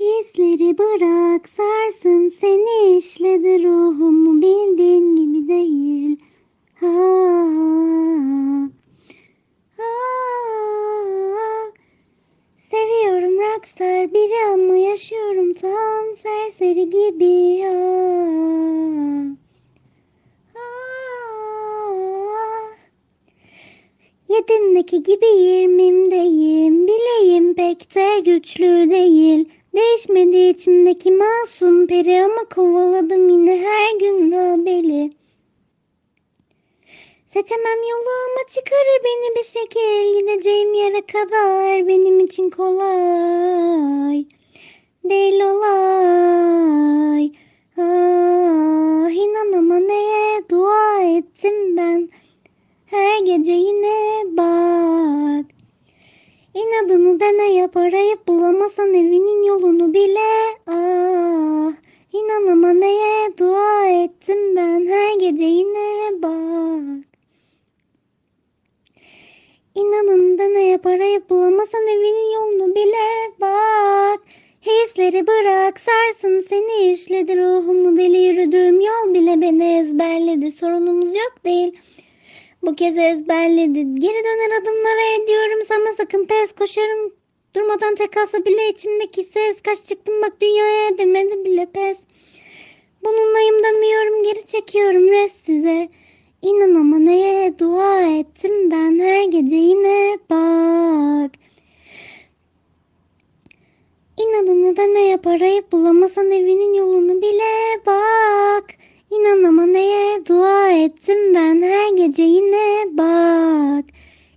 Hisleri bırak sarsın seni işledi ruhumu bildiğin gibi değil. Ha, ha, Seviyorum rockstar biri ama yaşıyorum tam serseri gibi. Ah. Yedimdeki gibi yirmimdeyim Bileğim pek de güçlü değil Değişmedi içimdeki masum peri Ama kovaladım yine her gün haberi Seçemem yolu ama çıkarır beni bir şekil. Gideceğim yere kadar benim için kolay Değil olay. Ah inan ama neye dua ettim ben. Her gece yine İnadını dene yap arayıp bulamazsan evinin yolunu bile. Ah İnan ama neye dua ettim ben? Her gece yine bak. İnadını dene yap arayıp bulamazsan evinin yolunu bile bak. Hisleri bırak sarsın seni işledi ruhumu deli yürüdüğüm bu kez ezberledin. Geri döner adımlara ediyorum sana sakın pes koşarım. Durmadan tek alsa bile içimdeki ses. Kaç çıktım bak dünyaya demedi bile pes. Bununlayım demiyorum geri çekiyorum rest size. İnan ama neye dua ettim ben her gece yine bak. İnadını da ne yap arayıp bulamasan evinin yolunu bile gece yine bak.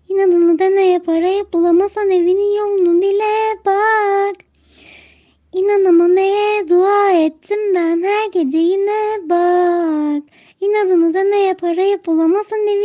İnadını da ne yap arayıp bulamasan evinin yolunu bile bak. İnan ama neye dua ettim ben her gece yine bak. İnadını da ne yap arayıp bulamasan evinin.